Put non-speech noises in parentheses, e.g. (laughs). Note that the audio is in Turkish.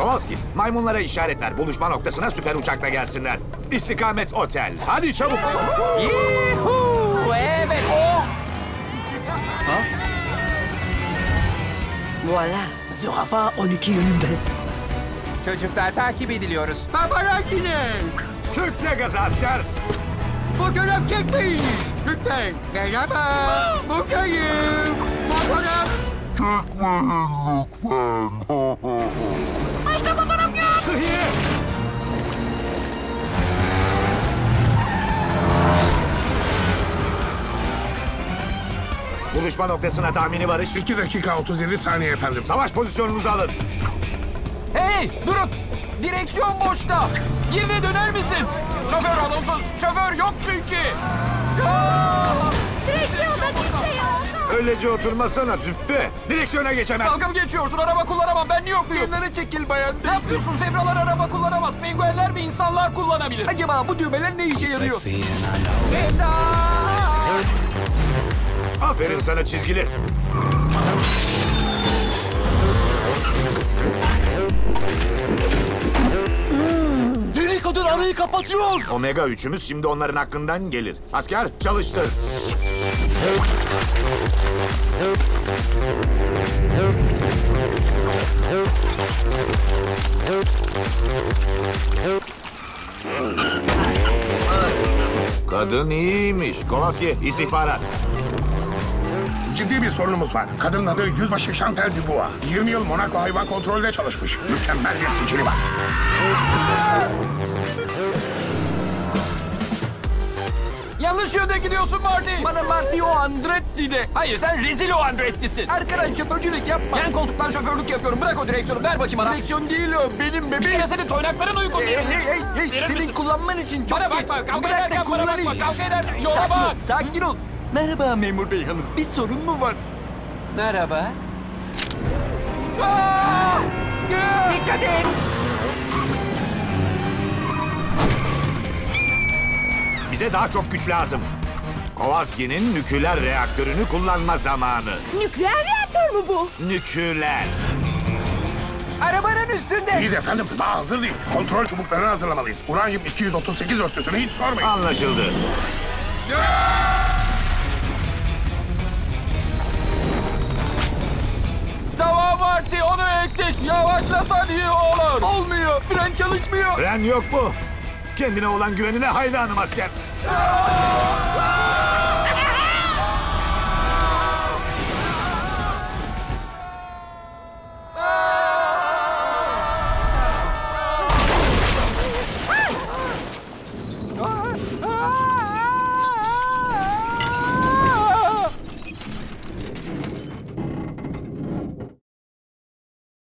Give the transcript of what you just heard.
Kowalski, maymunlara işaretler. Buluşma noktasına süper uçakla gelsinler. İstikamet otel. Hadi çabuk. Yuhuu! Evet o. Voilà. Zürafa 12 yönünde. Çocuklar takip ediliyoruz. Babana yine. Kürkle gaz asker. Fotoğraf çekmeyin. Lütfen. Merhaba. Buradayım. Fotoğraf. (laughs) Sıhhiye. Buluşma noktasına tahmini varış. 2 dakika 37 saniye efendim. Savaş pozisyonunuzu alın. Hey durun. Direksiyon boşta. Yerine döner misin? Şoför olumsuz. Şoför yok çünkü. Öylece oturmasana züppe. Direksiyona geç hemen. Dalga mı geçiyorsun? Araba kullanamam. Ben New Yorkluyum. Kenara çekil bayan. Ne yapıyorsun? Zebralar araba kullanamaz. Penguenler mi insanlar kullanabilir? Acaba bu düğmeler ne işe yarıyor? Aferin sana çizgili. Arayı kapatıyor. Omega üçümüz şimdi onların hakkından gelir. Asker çalıştır. Kadın iyiymiş. Kolaski istihbarat. Ciddi bir sorunumuz var. Kadının adı Yüzbaşı Chantal Dubois. 20 yıl Monaco hayvan kontrolünde çalışmış. Mükemmel bir sicili var. Yanlış yönde gidiyorsun Marty. Bana Marty o Andretti de. Hayır sen rezil o Andretti'sin. Arkadan şoförcülük yapma. Yan koltuktan şoförlük yapıyorum. Bırak o direksiyonu. Ver bakayım bana. Direksiyon değil o. Benim Bir bebeğim. kere senin toynakların uygun Hey değil. hey hey. hey. Verir Senin misin? kullanman için çok Bana geç. bakma. Kavga Bırak da ederken bana bakma. kullanayım. Kavga ederken yola Sakin ol, bak. sakin ol. Merhaba memur bey hanım. Bir sorun mu var? Merhaba. Bize daha çok güç lazım. Kowalski'nin nükleer reaktörünü kullanma zamanı. Nükleer reaktör mü bu? Nükleer. Arabanın üstünde. İyi de efendim daha hazır değil. Kontrol çubuklarını hazırlamalıyız. Uranyum 238 örtüsünü hiç sormayın. Anlaşıldı. Tamam Marty onu ektik. Yavaşlasan iyi olur. Olmuyor. Fren çalışmıyor. Fren yok mu? Kendine olan güvenine hayranım asker. Ah!